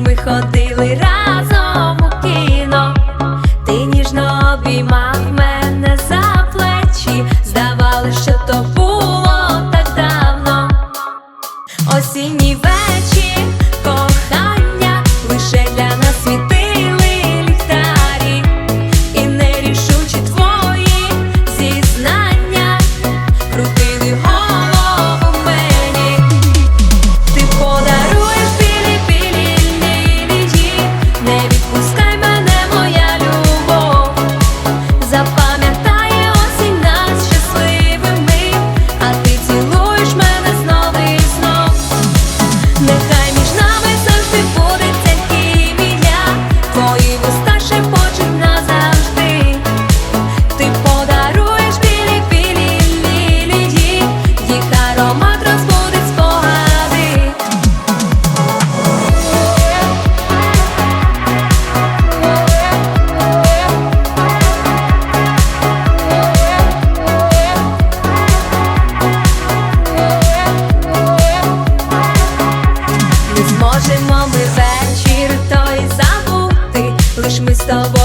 ми ходили разом. sabor.